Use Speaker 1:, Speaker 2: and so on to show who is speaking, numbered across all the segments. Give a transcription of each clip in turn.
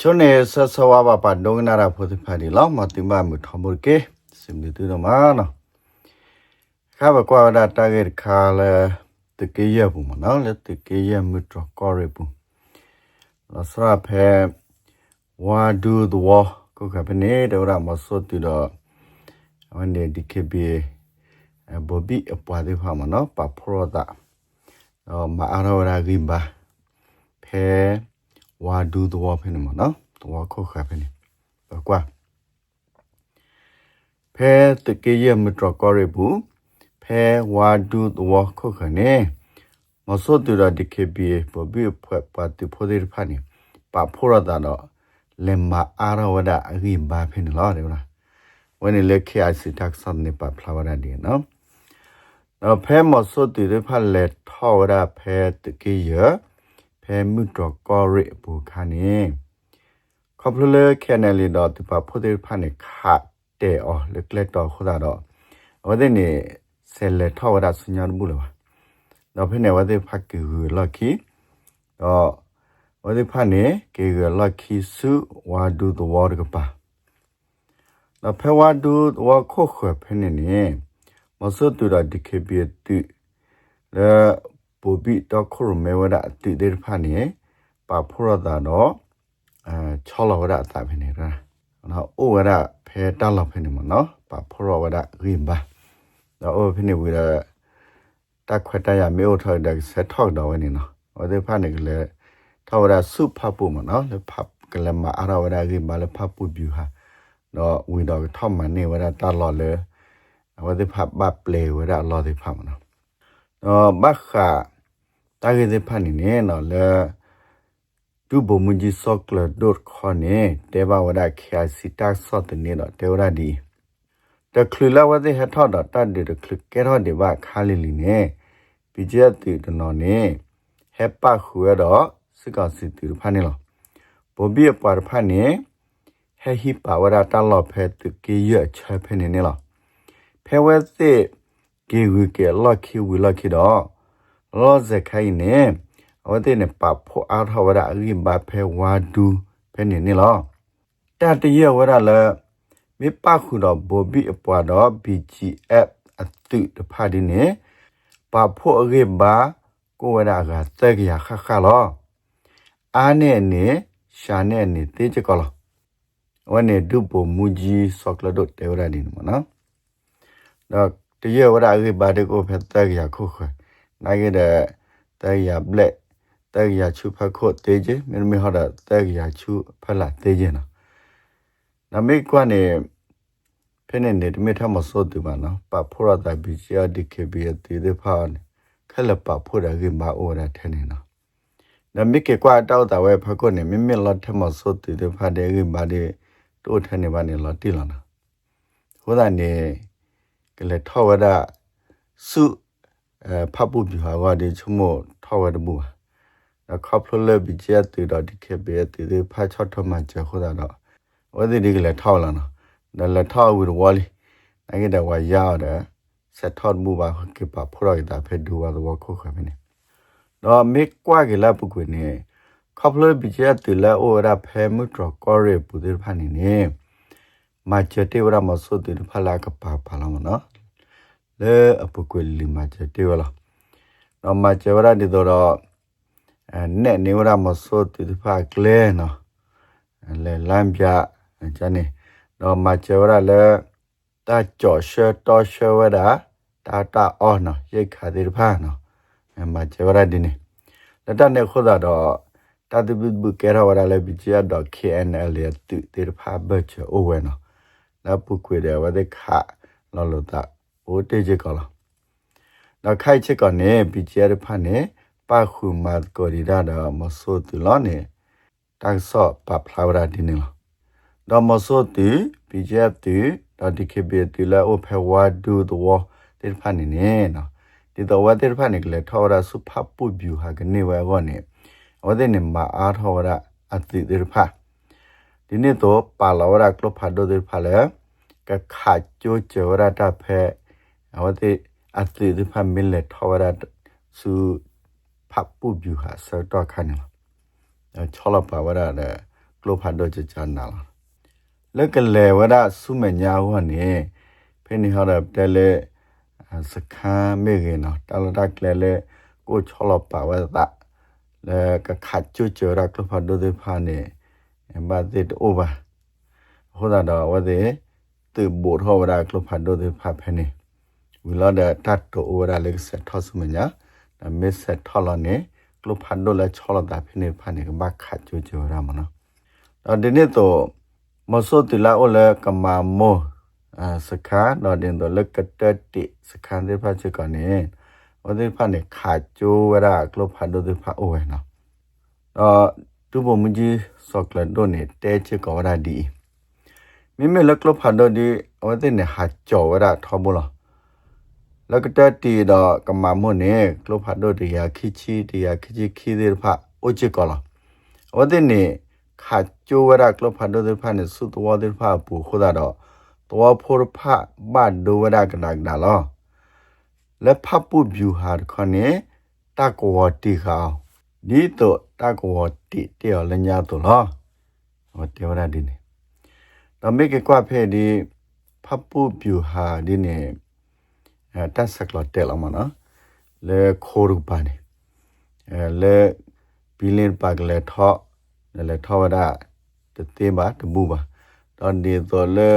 Speaker 1: ချုံနေဆဆဝါပါပါဒုံနာရာဖိုတိဖာဒီလောမတိမမှုထမုကေစင်ဒီတူနမနော်ခါဘကွာဒါတာဂက်ခါလေတကေရဘူးမနော်လေတကေရမှုတော့ကောရဘူးလောစရဖဲဝါဒူဒဝကိုကပနေဒေါရမစောတူတော့ဝန်ဒီဒီကေဘီဘောဘီအပွားဒီဖာမနော်ပပ ရောတာအော်မအာရောရာဂိဘာဖဲဝါဒူတော့ဖဲနေမနော်တော့ခုတ်ခါဖဲနေတော့ကွာဖဲတကေရမတကောရဘူးဖဲဝါဒူတော့ခုတ်ခနေမစောတူရဒီကေဘီဘောဘီဖွဲ့ပါတီဖိုဒီဖာနေပပရောတာတော့လေမအာရောဝဒအဂိဘာဖဲနေလားတယ်လား when you look here i see tax on the flower idea no နော်ဖဲမစောတူရဖလက်ထောရဖဲတကေရ ဖဲမှုတော့ကောရဘူခါနေခေါပလခဲနယ်လီတော့ဒီပါဖိုဒေဖာနေခါတဲအော်လက်လက်တော့ခုဒါတော့ဝဒနေဆယ်လက်ထောရဆညာဘူးလားတော့ဖဲနေဝဒေဖတ်ကူလကီတော့ဝဒေဖာနေကေကလကီစုဝါဒူတော့ဝါကပါတော့ဖဲဝါဒူဝါခုခဖဲနေနေမစတူရာဒီကေဘီတူလေ ပိုဘီတော့ခရမေဝဒအတူဒေဖာနေပါဖရတာတော့အဲချောလဝဒအတာဖနေရနော်အိုဝဒဖဲတလောက်ဖနေမနော်ပါဖရဝဒရိမဘာတော့အိုဖနေဝဒတက်ခွတ်တရမေအိုထော်တဲ့ဆက်ထောက်တော့နေနော်ဟိုဒီဖာနေကလေထောဝဒစုဖပ်ဖို့မနော်လေဖပ်ကလမအရဝဒရိမဘာလေဖပ်ဖို့ပြူဟာတော့ဝီတော့ထောက်မနေဝဒတလော်လေဝဒိဖပ်ဘပလေဝဒလော်ဒီဖပ်မနော် တော့ဘခါတာဂေဒီဖာနေနေနော်လေဒုဘမကြီးဆော့ကလဒတ်ခေါနေတေဘဝဒခ ्या စီတာဆော့တနေတော့တေဝရဒီတခလလဝဒဟထော့တော့တတ်ဒီတခလကဲတော့ဒီဘခါလီလီနေပြကြတီတနော်နေဟက်ပါခူရတော့စကစီတီဖာနေလောဘဘီပါဖာနေဟဲဟီပါဝရတလောဖဲတကေရချဖဲနေနေလောဖဲဝဲစစ် ကေဝီကေလော်ခီဝီလော်ခီတော့လောဇက်ခိုင်နေဝတဲ့နေပဖို့အားထဝရအရိဘာဖဲဝါဒူဖဲနေနေလောတတရဝရလမေပခုတော့ဘောဘီအပွားတော့ BGF အတုတဖာဒီနေပဖို့အရိဘာကိုဝရကတက်ရခခလောအားနဲ့နေရှာနဲ့နေတေးချကလောဝနေဒုပိုမူကြီးဆော့ကလဒတ်တေဝရဒီနမနော်တော့ တရဝရအရိဘာတကိုဖက်တက်ရခုခွနိုင်ခဲ့တဲ့တက်ရဘလက်တက်ရချူဖခုတေးချမင်းမဟတာတက်ရချူဖလာတေးချနော်နမိတ်ကနေဖင်းနေတမိထမစောတူပါနော်ပဖိုရတာဘီချာဒီကေဘီတေးတဲ့ဖာခလပဖိုရဂိမအိုရထဲနေနော်နမိကေကွာတောက်တာဝဲဖခုနေမိမိလောထမစောတူတဲ့ဖာတဲ့ဂိမာတဲ့တို့ထဲနေပါနေလောတိလောနော်ဟိုဒါနေ ကလေထောဝဒစုအဲဖပ်ပုပြဟာကဒီချမို့ထောဝဒဘူးခေါပလလဘီကျက်တူတော့ဒီခေဘေတူဒီဖာချတ်ထမချခိုးတာတော့ဝဒီဒီကလည်းထောက်လာနော်ဒါလည်းထောက်ဝီဝါလီနိုင်ငံတော်ဝါရတယ်ဆက်ထောက်မှုပါကပဖရိုက်တာဖဲဒူဝါတော့ခုခမနေတော့မေကွာကလာပုကွနေခေါပလဘီကျက်တူလဲအိုရာဖဲမှုတော့ကောရပူဒီဖာနေနေ မချတေဝရမဆုတူဖလာကပါဖလာမနော်လေအပုကွလီမချတေဝလာတော့မချဝရဒီတော့အဲနဲ့နေဝရမစောတူတဖာကလဲနော်လဲလမ်းပြဂျာနေတော့မချဝရလဲတာကြော်ရှတော်ရှဝရတာတာအော်နော်ရိတ်ခါဒီတဖာနော်အဲမချဝရဒီနေလက်တနဲ့ခိုးတာတော့တာတပုဘကဲရဝရလဲဘီချာတော့ KNL ရတူဒီတဖာဘချအိုဝဲနော် လာပုကွေတယ်ဝဒခလောလောတာအိုတေချကောလားတော့ခိုက်ချက်ကနေဘီချာတဖာနေပါခုမတ်ကိုရီဒါဒမဆိုတူလောနေတက်ဆော့ပဖလာဝရာဒီနေလောဒမဆိုတူပီဂျက်တူဒဒီကေဘီတူလာအိုဖေဝါဒူဒဝတေဖာနေနေနော်ဒီတော့ဝတ်တေဖာနေကလေထောရာစုဖပုဘျူဟာကနေဝဲကောနေဝဒနေမအားထောရာအတိတေဖာ ဒီနေ့တော့ပါလာဝရာကလဖာဒိုတေဖာလေကခါချိုချေဝရာတာဖဲဝတိအတိတေဖာမီလေထောရာစုဖပ်ပုပြူဟာစတော့ခါနေချောလပါဝရတဲ့ကလောဖတ်တော့ချချနာလာလက်ကလေဝဒဆုမညာဝနေဖိနေဟာတဲ့တဲလေစခန်းမေကေနော်တလတကလေလေကိုချောလပါဝဒလေကခတ်ချူချရာကလောဖတ်တော့တဲ့ဖာနေ ဘာတဲ့အိုဘာဟိုဒါတော့ဝတဲ့သူဘောထောဝဒကလောဖတ်တော့တဲ့ဖာဖနေဝီလာတဲ့တတ်တော့ဝဒလေဆက်ထောဆုမညာမစ်ဆက်ထောလနေကလောဖတ်တော့လေချောလတာဖိနေဖာနေကဘခတ်ချူချရာမနော်တော့ဒီနေ့တော့မစောတလာအိုလေကမာမောအာစခါတော့တင်တော့လက်ကတတိစခန်းတဲ့ဖတ်ချကနေဝဒီဖတ်နေခါကျိုးဝရကလဖတ်တော့ဒီဖတ်အိုဝဲနော်တော့ tu bo muji sokla do ne te che ko ra di mi me la klo pha do di wa te ne ha cho wa ra tho bo lo la ka ta ti da ka ma mo ne klo pha do di ya khi chi di ya khi chi khi de pha o che ko lo wa te ne kha cho wa ra klo pha do de pha ne su to wa de pha bu khu da do to wa pho pha ba do wa ra ka na da lo และพับปูบิวหาดคนนี้ตากวตีเขา ဒီတော့တကောတိတေလညာတော့လားဟောတေဝရဒီနေတမေကကွာဖဲဒီဖပုပြူဟာဒီနေအဲတဆက်ကလတဲလမနာလေခိုရူပန်အဲလေပီလင်ပါကလေထောလေထောဝဒတသိပါတမှုပါတန်ဒီတော့လေ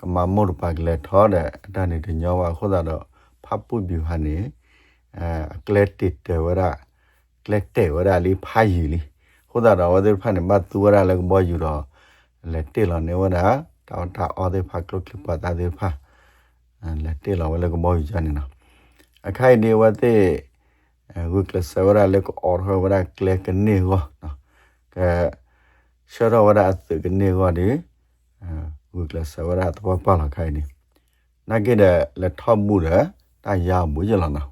Speaker 1: ကမမုတ်ပါကလေထောတဲ့အတန်ဒီညောဝခေါ်တာတော့ဖပုပြူဟာနေအဲကလက်တစ်တေဝရာ လက်တဲဝရလေးဖိုင်လီခေါ်တာတော့ဝဒဖာနေမတူဝရလည်းဘောယူတော့လက်တဲလောနေဝရတောင်းတာအော်တဲ့ဖာကလုတ်ကလပတာတဲ့ဖာလက်တဲလောလည်းဘောယူကြနေနော်အခိုင်နေဝတဲ့ဝကလဆဝရလည်းအော်ဟဝရကလက်ကနေဟောနော်ကရှရဝရအတကနေဟောဒီဝကလဆဝရတော့ပါလာခိုင်နေနဂိတဲ့လက်ထောက်မှုတဲ့တာရမှုရလာနော်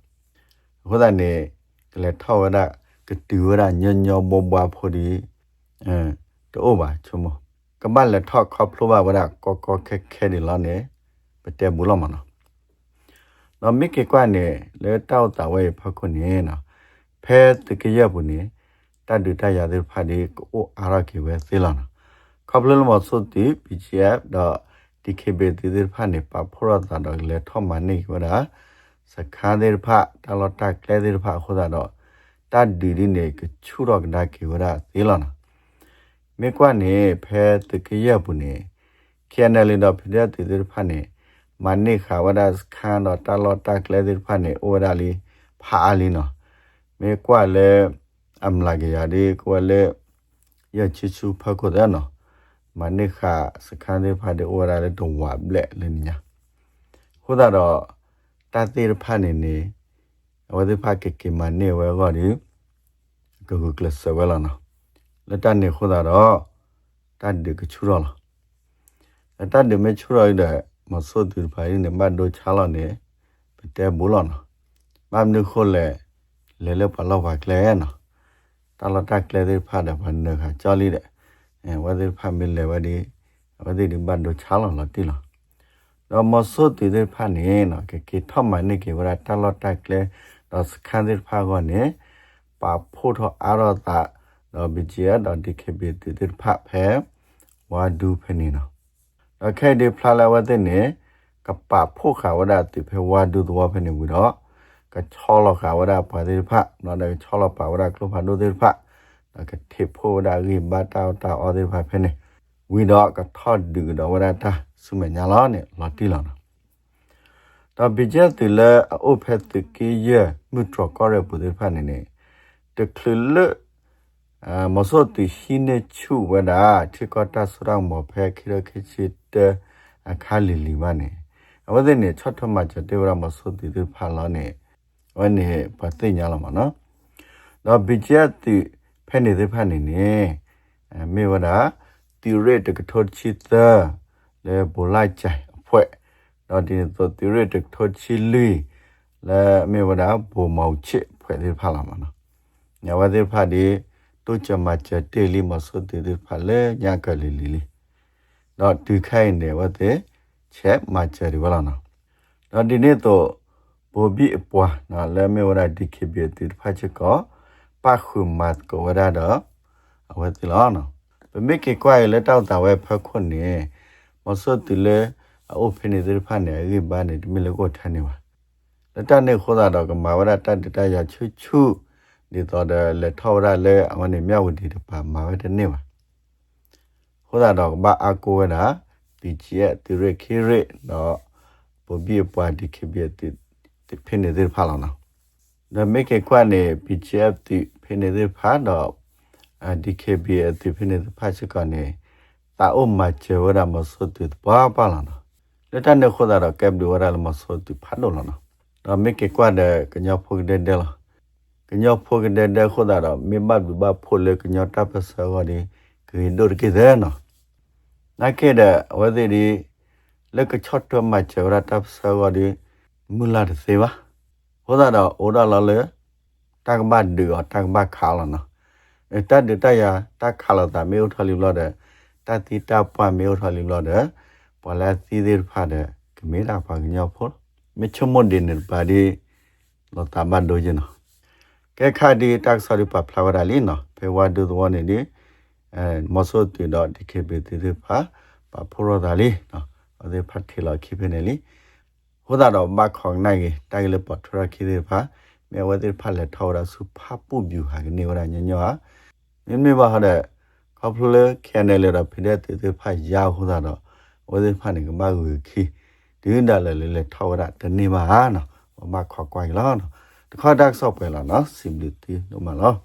Speaker 1: ဟိုတဲ့နေလက်ထောက်ဝရ ကတူရညညောဘောဘာဖို့ဒီအဲတော့ပါချုံမကမလက်ထောက်ခေါပလိုပါဝရကောကောခက်ခဲဒီလာနေပတဲ့ဘူးလာမနော်နော်မိကေကွနဲ့လေတောက်တာဝဲဖခုနေနော်ဖဲတကရဘူးနေတတ်တူတရတဲ့ဖာဒီကိုအာရကေဝဲသေးလာနော်ခပလလမဆုတိ PGF တော့ DKB တိတိဖာနေပါဖောရတာတော့လေထောမနေဝရစခါတဲ့ဖာတလတကလဲတဲ့ဖာခေါ်တာတော့ တတ်ဒီဒီနေကချူတော့ကဒါကေဝရသေးလာနော်မေကွနေဖဲတကရဘူးနေကျန်တယ်တော့ပြတဲ့တိတိဖာနေမနိခါဝရစခန်းတော့တလတကလဲတဲ့ဖာနေဩရလီဖာအလီနော်မေကွလေအမလာကြရဒီကွလေရချီချူဖခုတဲ့နော်မနိခစခန်းလေးဖတ်တဲ့ဩဝါဒလေးတုံဝဘလက်လည်းညာဟိုဒါတော့တသေးဖတ်နေနေဝဒဖတ်ကကေမနေဝဲကောဒီ ဂဂကလစဝဲလာနော်လက်တနေဟိုဒါတော့တတ်ဒီကချူရောလားလက်တဒီမချူရောတဲ့မဆိုတူဖိုင်နေမတ်ဒိုချာလာနေပတဲ့ဘူးလောနော်မမ်နုခိုလေလေလေပလောက်ပါကလဲနော်တလတကလဲတဲ့ဖတ်တဲ့ဘာနေခါကြောလိတဲ့အဲဝဒဖမီလေဝဒီဝဒီဒီဘတ်ဒိုချာလောလတိလောတော့မဆုတိတဲ့ဖာနေနော်ကေကေထမနေကေဝရတလောတက်လေတော့စခန်းတဲ့ဖာကနေ ပါဖို့တော့အရတာတော့ဘီဂျီယာတော့ဒီကေဘီတိတဲ့ဖာဖဲဝါဒူဖနေနော်တော့ခဲဒီဖလာလာဝတဲ့နေကပဖို့ခါဝဒတိဖဲဝါဒူတော့ဖနေဘူးတော့ကချောလခါဝဒပါတဲ့ဖာနော်တော့ချောလပါဝဒကလဖာဒိုတဲ့ဖာကတိဖိုဒါဂိဘတာတာအော်ဒီဖာဖနေဝီတော့ကထော့ဒူတော့ဝရတာစုမညာလာနေလာတီလာနော်တော့ဘီဂျက်တီလာအိုဖက်တကီယမြထရကောရပူဒီဖာနေနေ တကလလအမစောတီဟိနေချူဝဒါတိကတာစရမောဖဲခိရခိချစ်တအခါလီလီမနေအဝဒနေချတ်ထမချတေဝရမစောတီဒီဖာလာနေဝနေပတိညာလာမနော်တော့ဘီဂျက်တီဖဲနေတဲ့ဖက်နေနေအဲမေဝဒတီရစ်တကထောချီသလေဘလိုက်ချိုင်အဖွဲတော့ဒီတော့တီရစ်တကထောချီလီလေမေဝဒဘူမောက်ချစ်ဖွဲ့တဲ့ဖက်လာမှာနော် ညဝတဲ့ဖက်ဒီတို့ချမချတေလီမဆုတေတဲ့ဖက်လေညကလီလီလီတော့ဒီခိုင်နေဝတဲ့ချက်မချရီဝလာနော်တော့ဒီနေ့တော့ဘောဘီအပွားနော်လဲမေဝဒဒီခေဘီတီဖက်ချကောပါခုမတ်ကိုဝရတော့အဝတိလောနော်ပမေကေကွာလေတောက်တာဝဲဖခွနေမစောတူလေအိုဖနေတဲ့ဖာနေရိဘာနေဒီမလကိုထနေပါလက်တနေခေါ်တာတော့ကမာဝရတတတရချွချွ ဒီတော့တယ်လက်ထောက်ရလေအမနေမြဝတီတပါမာဝတဲ့နေပါခေါ်တာတော့ဘာအကိုဝနာဒီချီရဒီရခေရတော့ဘဘီပွားဒီခေဘီတိဒီဖနေတဲ့ဖာလောနော်ဒါမေကေကွာနေ PGF ဒီဖနေတဲ့ဖာတော့ DKB အတိဖိနေဖာချကနေတာအုံမချေဝရမစောတူပါပါလာနော်လက်တနေခေါ်တာတော့ကပ်ဒူဝရလမစောတူဖတ်လို့နော်တော့မေကေကွာတဲ့ကညဖို့တဲ့တဲ့လား ကညဖို့တဲ့တဲ့ခေါ်တာတော့မေမတ်ဘဖို့လေကညတပ်ပစောဒီကိဒိုကိတဲ့နော်နာကေတဲ့ဝဒေဒီလက်ကချော့တမချေဝရတပ်စောဒီမူလာတဲ့စေပါဟောတာတော့ဩဒါလာလေတကဘတ်ဒီတကဘတ်ခါလာနော်တတ်တရတခါလာတာမေဦးထလီလို့တဲ့တတိတပွားမေဦးထလီလို့တဲ့ပေါ်လာသီးသေးဖာတဲ့ကမေလာဖာညောဖို့မေချမွန်ဒင်းပါဒီလောတာဘတ်ဒိုဂျနော် ကဲခါဒီတက်ဆော်ရီပဖလာဝရလီနော်ဖေဝါဒူသောနေဒီအဲမဆောတီတော့ဒီခေဘေတီဖာပဖိုရဒါလီနော်အဒီဖတ်ထေလာခိပနေလီဟိုဒါတော့မခေါင်နိုင်တိုင်လေပတ်ထရခိသေးဖာမေဝတိဖာလက်ထော်ရစုဖာပုပြူဟာနေဝရညညောဟာမြင်းမြပါဟတဲ့ကော်ဖလခဲနယ်လေတော့ဖိတဲ့တေတေဖတ်ရဟိုတာတော့ဝေးဖတ်နေကမကူခီဒီင်းဒါလေလေထောက်ရတနေပါနော်မခေါ်ကွိုင်လားနော် တခါတက်ဆော့ပဲလားနော် simplicity တော့မလား